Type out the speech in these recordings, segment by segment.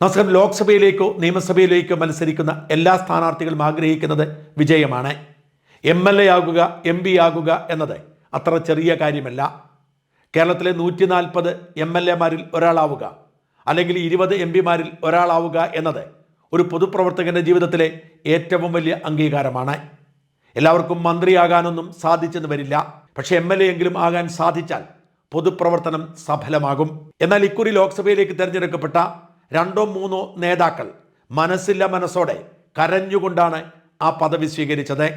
നമസ്കാരം ലോക്സഭയിലേക്കോ നിയമസഭയിലേക്കോ മത്സരിക്കുന്ന എല്ലാ സ്ഥാനാർത്ഥികളും ആഗ്രഹിക്കുന്നത് വിജയമാണ്. എം എൽ എ ആകുക എം പി ആകുക എന്നത് അത്ര ചെറിയ കാര്യമല്ല. കേരളത്തിലെ നൂറ്റി നാൽപ്പത് എം എൽ എമാരിൽ ഒരാളാവുക അല്ലെങ്കിൽ ഇരുപത് എം പിമാരിൽ ഒരാളാവുക എന്നത് ഒരു പൊതുപ്രവർത്തകന്റെ ജീവിതത്തിലെ ഏറ്റവും വലിയ അംഗീകാരമാണ്. എല്ലാവർക്കും മന്ത്രിയാകാനൊന്നും സാധിച്ചെന്ന് വരില്ല. പക്ഷേ എം എൽ എ എങ്കിലും ആകാൻ സാധിച്ചാൽ പൊതുപ്രവർത്തനം സഫലമാകും. എന്നാൽ ഇക്കുറി ലോക്സഭയിലേക്ക് തിരഞ്ഞെടുക്കപ്പെട്ട രണ്ടോ മൂന്നോ നേതാക്കൾ മനസ്സില്ല മനസ്സോടെ കരഞ്ഞുകൊണ്ടാണ് ആ പദവി സ്വീകരിച്ചത്.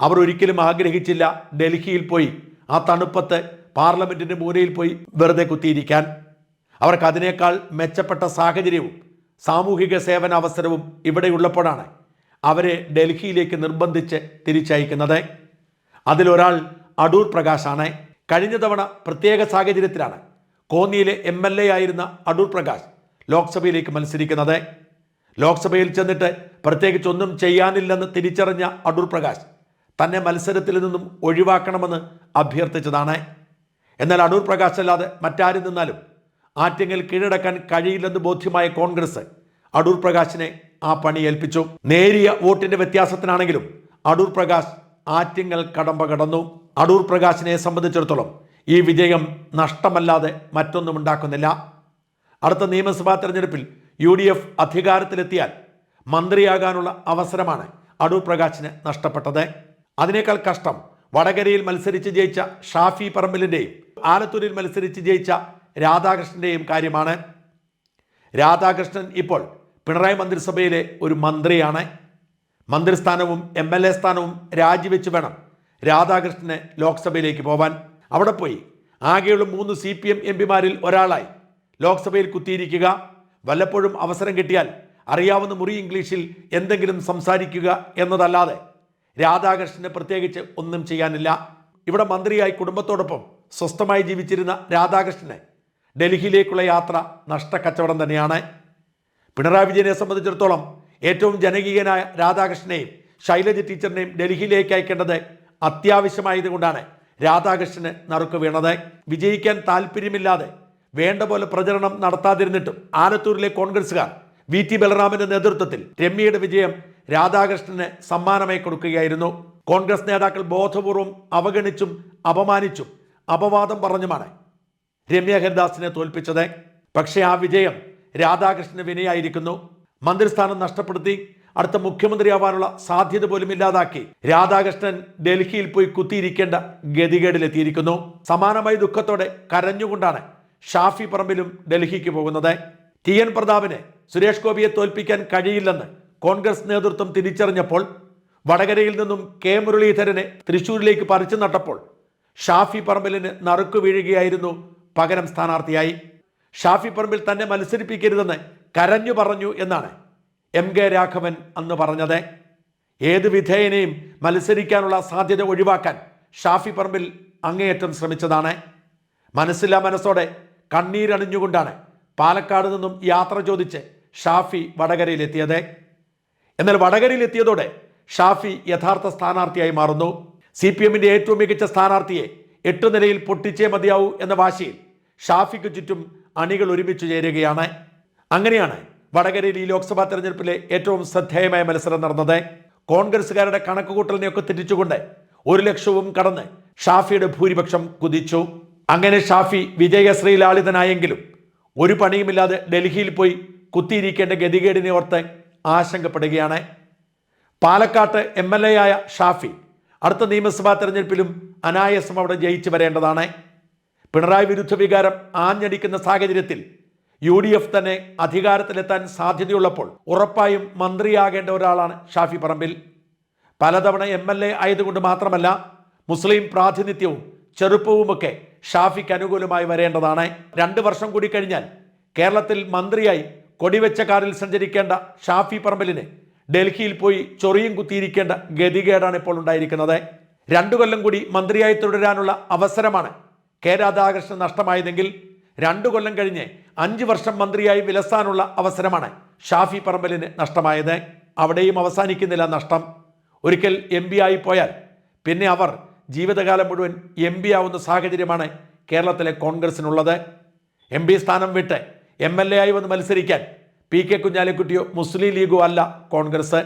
അവർ ഒരിക്കലും ആഗ്രഹിച്ചില്ല ഡൽഹിയിൽ പോയി ആ തണുപ്പത്ത് പാർലമെന്റിന്റെ മൂലയിൽ പോയി വെറുതെ കുത്തിയിരിക്കാൻ. അവർക്ക് അതിനേക്കാൾ മെച്ചപ്പെട്ട സാഹചര്യവും സാമൂഹിക സേവന അവസരവും ഇവിടെയുള്ളപ്പോഴാണ് അവരെ ഡൽഹിയിലേക്ക് നിർബന്ധിച്ച് തിരിച്ചയക്കുന്നത്. അതിലൊരാൾ അടൂർ പ്രകാശാണ്. കഴിഞ്ഞ തവണ പ്രത്യേക സാഹചര്യത്തിലാണ് കോന്നിയിലെ എം ആയിരുന്ന അടൂർ പ്രകാശ് ലോക്സഭയിലേക്ക് മത്സരിക്കുന്നത്. ലോക്സഭയിൽ ചെന്നിട്ട് പ്രത്യേകിച്ച് ഒന്നും ചെയ്യാനില്ലെന്ന് തിരിച്ചറിഞ്ഞ അടൂർ പ്രകാശ് തന്നെ മത്സരത്തിൽ നിന്നും ഒഴിവാക്കണമെന്ന് അഭ്യർത്ഥിച്ചതാണ്. എന്നാൽ അടൂർ പ്രകാശ് അല്ലാതെ മറ്റാരും നിന്നാലും ആറ്റിങ്ങൽ കീഴടക്കാൻ കഴിയില്ലെന്ന് ബോധ്യമായ കോൺഗ്രസ് അടൂർ പ്രകാശിനെ ആ പണി ഏൽപ്പിച്ചു. നേരിയ വോട്ടിന്റെ വ്യത്യാസത്തിനാണെങ്കിലും അടൂർ പ്രകാശ് ആറ്റിങ്ങൽ കടമ്പ കടന്നു. അടൂർ പ്രകാശിനെ സംബന്ധിച്ചിടത്തോളം ഈ വിജയം നഷ്ടമല്ലാതെ മറ്റൊന്നും ഉണ്ടാക്കുന്നില്ല. അടുത്ത നിയമസഭാ തെരഞ്ഞെടുപ്പിൽ യു ഡി എഫ് അധികാരത്തിലെത്തിയാൽ മന്ത്രിയാകാനുള്ള അവസരമാണ് അടൂർ പ്രകാശിന് നഷ്ടപ്പെട്ടത്. അതിനേക്കാൾ കഷ്ടം വടകരയിൽ മത്സരിച്ച് ജയിച്ച ഷാഫി പറമ്പിലിന്റെയും ആലത്തൂരിൽ മത്സരിച്ച് ജയിച്ച രാധാകൃഷ്ണന്റെയും കാര്യമാണ്. രാധാകൃഷ്ണൻ ഇപ്പോൾ പിണറായി മന്ത്രിസഭയിലെ ഒരു മന്ത്രിയാണ്. മന്ത്രിസ്ഥാനവും എം എൽ എ സ്ഥാനവും രാജിവെച്ച് വേണം രാധാകൃഷ്ണന് ലോക്സഭയിലേക്ക് പോവാൻ. അവിടെ പോയി ആകെയുള്ള മൂന്ന് സി പി എം എം പിമാരിൽ ഒരാളായി ലോക്സഭയിൽ കുത്തിയിരിക്കുക. വല്ലപ്പോഴും അവസരം കിട്ടിയാൽ അറിയാവുന്ന മുറി ഇംഗ്ലീഷിൽ എന്തെങ്കിലും സംസാരിക്കുക എന്നതല്ലാതെ രാധാകൃഷ്ണന് പ്രത്യേകിച്ച് ഒന്നും ചെയ്യാനില്ല. ഇവിടെ മന്ത്രിയായി കുടുംബത്തോടൊപ്പം സ്വസ്ഥമായി ജീവിച്ചിരുന്ന രാധാകൃഷ്ണനെ ഡൽഹിയിലേക്കുള്ള യാത്ര നഷ്ട കച്ചവടം തന്നെയാണ്. പിണറായി വിജയനെ സംബന്ധിച്ചിടത്തോളം ഏറ്റവും ജനകീയനായ രാധാകൃഷ്ണനെയും ശൈലജ ടീച്ചറിനെയും ഡൽഹിയിലേക്ക് അയക്കേണ്ടത് അത്യാവശ്യമായതുകൊണ്ടാണ് രാധാകൃഷ്ണന് നറുക്ക് വീണത്. വിജയിക്കാൻ താല്പര്യമില്ലാതെ വേണ്ട പോലെ പ്രചരണം നടത്താതിരുന്നിട്ടും ആലത്തൂരിലെ കോൺഗ്രസുകാർ വി ടി ബലറാമിന്റെ നേതൃത്വത്തിൽ രമ്യയുടെ വിജയം രാധാകൃഷ്ണന് സമ്മാനമായി കൊടുക്കുകയായിരുന്നു. കോൺഗ്രസ് നേതാക്കൾ ബോധപൂർവം അവഗണിച്ചും അപമാനിച്ചും അപവാദം പറഞ്ഞുമാണ് രമ്യ ഹരിദാസിനെ തോൽപ്പിച്ചത്. പക്ഷേ ആ വിജയം രാധാകൃഷ്ണന് വിനയായിരിക്കുന്നു. മന്ത്രിസ്ഥാനം നഷ്ടപ്പെടുത്തി അടുത്ത മുഖ്യമന്ത്രിയാവാനുള്ള സാധ്യത പോലും ഇല്ലാതാക്കി രാധാകൃഷ്ണൻ ഡൽഹിയിൽ പോയി കുത്തിയിരിക്കേണ്ട ഗതികേടിലെത്തിയിരിക്കുന്നു. സമാനമായി ദുഃഖത്തോടെ കരഞ്ഞുകൊണ്ടാണ് ഷാഫി പറമ്പിലും ഡൽഹിക്ക് പോകുന്നത്. ടി എൻ പ്രതാപിനെ സുരേഷ് ഗോപിയെ തോൽപ്പിക്കാൻ കഴിയില്ലെന്ന് കോൺഗ്രസ് നേതൃത്വം തിരിച്ചറിഞ്ഞപ്പോൾ വടകരയിൽ നിന്നും കെ. മുരളീധരനെ തൃശൂരിലേക്ക് പറിച്ചു നട്ടപ്പോൾ ഷാഫി പറമ്പിലിന് നറുക്കു വീഴുകയായിരുന്നു പകരം സ്ഥാനാർത്ഥിയായി. ഷാഫി പറമ്പിൽ തന്നെ മത്സരിപ്പിക്കരുതെന്ന് കരഞ്ഞു പറഞ്ഞു എന്നാണ് എം കെ രാഘവൻ അന്ന് പറഞ്ഞത്. ഏത് വിധേയനെയും മത്സരിക്കാനുള്ള സാധ്യത ഒഴിവാക്കാൻ ഷാഫി പറമ്പിൽ അങ്ങേയറ്റം ശ്രമിച്ചതാണ്. മനസ്സില്ലാ മനസ്സോടെ കണ്ണീരണിഞ്ഞുകൊണ്ടാണ് പാലക്കാട് നിന്നും യാത്ര ചോദിച്ച് ഷാഫി വടകരയിലെത്തിയത്. എന്നാൽ വടകരയിലെത്തിയതോടെ ഷാഫി യഥാർത്ഥ സ്ഥാനാർത്ഥിയായി മാറുന്നു. സി പി എമ്മിന്റെ ഏറ്റവും മികച്ച സ്ഥാനാർത്ഥിയെ എട്ട് നിലയിൽ പൊട്ടിച്ചേ മതിയാവൂ എന്ന വാശിയിൽ ഷാഫിക്ക് ചുറ്റും അണികൾ ഒരുമിച്ച് ചേരുകയാണ്. അങ്ങനെയാണ് വടകരയിൽ ഈ ലോക്സഭാ തെരഞ്ഞെടുപ്പിലെ ഏറ്റവും ശ്രദ്ധേയമായ മത്സരം നടന്നത്. കോൺഗ്രസുകാരുടെ കണക്കുകൂട്ടലിനെയൊക്കെ തെറ്റിച്ചുകൊണ്ട് ഒരു ലക്ഷവും കടന്ന് ഷാഫിയുടെ ഭൂരിപക്ഷം കുതിച്ചു. അങ്ങനെ ഷാഫി വിജയശ്രീ ലാളിതനായെങ്കിലും ഒരു പണിയുമില്ലാതെ ഡൽഹിയിൽ പോയി കുത്തിയിരിക്കേണ്ട ഗതികേടിനെ ഓർത്ത് ആശങ്കപ്പെടുകയാണ്. പാലക്കാട്ട് എം എൽ എ ആയ ഷാഫി അടുത്ത നിയമസഭാ തെരഞ്ഞെടുപ്പിലും അനായാസം അവിടെ ജയിച്ചു വരേണ്ടതാണ്. പിണറായി വിരുദ്ധ വികാരം ആഞ്ഞടിക്കുന്ന സാഹചര്യത്തിൽ യു ഡി എഫ് തന്നെ അധികാരത്തിലെത്താൻ സാധ്യതയുള്ളപ്പോൾ ഉറപ്പായും മന്ത്രിയാകേണ്ട ഒരാളാണ് ഷാഫി പറമ്പിൽ. പലതവണ എം എൽ എ ആയതുകൊണ്ട് മാത്രമല്ല മുസ്ലിം പ്രാതിനിധ്യവും ചെറുപ്പവുമൊക്കെ ഷാഫിക്ക് അനുകൂലമായി വരേണ്ടതാണ്. രണ്ട് വർഷം കൂടി കഴിഞ്ഞാൽ കേരളത്തിൽ മന്ത്രിയായി കൊടിവെച്ച കാറിൽ സഞ്ചരിക്കേണ്ട ഷാഫി പറമ്പലിന് ഡൽഹിയിൽ പോയി ചൊറിയും കുത്തിയിരിക്കേണ്ട ഗതികേടാണ് ഇപ്പോൾ ഉണ്ടായിരിക്കുന്നത്. രണ്ടു കൊല്ലം കൂടി മന്ത്രിയായി തുടരാനുള്ള അവസരമാണ് കെ രാധാകൃഷ്ണൻ നഷ്ടമായതെങ്കിൽ രണ്ടു കൊല്ലം കഴിഞ്ഞ് അഞ്ച് വർഷം മന്ത്രിയായി വിലസാനുള്ള അവസരമാണ് ഷാഫി പറമ്പലിന് നഷ്ടമായത്. അവിടെയും അവസാനിക്കുന്നില്ല നഷ്ടം. ഒരിക്കൽ എം പി പിന്നെ അവർ ജീവിതകാലം മുഴുവൻ എം പി ആവുന്ന സാഹചര്യമാണ് കേരളത്തിലെ കോൺഗ്രസിനുള്ളത്. എം പി സ്ഥാനം വിട്ട് എം എൽ എ ആയി വന്ന് മത്സരിക്കാൻ പി കെ കുഞ്ഞാലിക്കുട്ടിയോ മുസ്ലിം ലീഗോ അല്ല കോൺഗ്രസ്.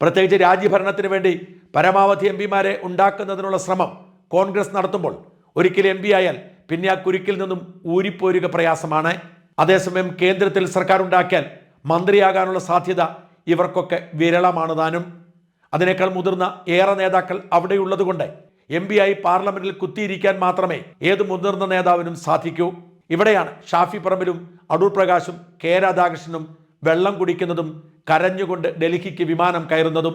പ്രത്യേകിച്ച് രാജ്യഭരണത്തിന് വേണ്ടി പരമാവധി എം പിമാരെ ഉണ്ടാക്കുന്നതിനുള്ള ശ്രമം കോൺഗ്രസ് നടത്തുമ്പോൾ ഒരിക്കൽ എം പി ആയാൽ പിന്നെ ആ കുരുക്കിൽ നിന്നും ഊരിപ്പോരുക പ്രയാസമാണ്. അതേസമയം കേന്ദ്രത്തിൽ സർക്കാർ ഉണ്ടാക്കിയാൽ മന്ത്രിയാകാനുള്ള സാധ്യത ഇവർക്കൊക്കെ വിരളമാണ് താനും. അതിനേക്കാൾ മുതിർന്ന ഏറെ നേതാക്കൾ അവിടെയുള്ളതുകൊണ്ട് എം പി ആയി പാർലമെന്റിൽ കുത്തിയിരിക്കാൻ മാത്രമേ ഏത് മുതിർന്ന നേതാവിനും സാധിക്കൂ. ഇവിടെയാണ് ഷാഫി പറമ്പിലും അടൂർ പ്രകാശും കെ രാധാകൃഷ്ണനും വെള്ളം കുടിക്കുന്നതും കരഞ്ഞുകൊണ്ട് ഡൽഹിക്ക് വിമാനം കയറുന്നതും.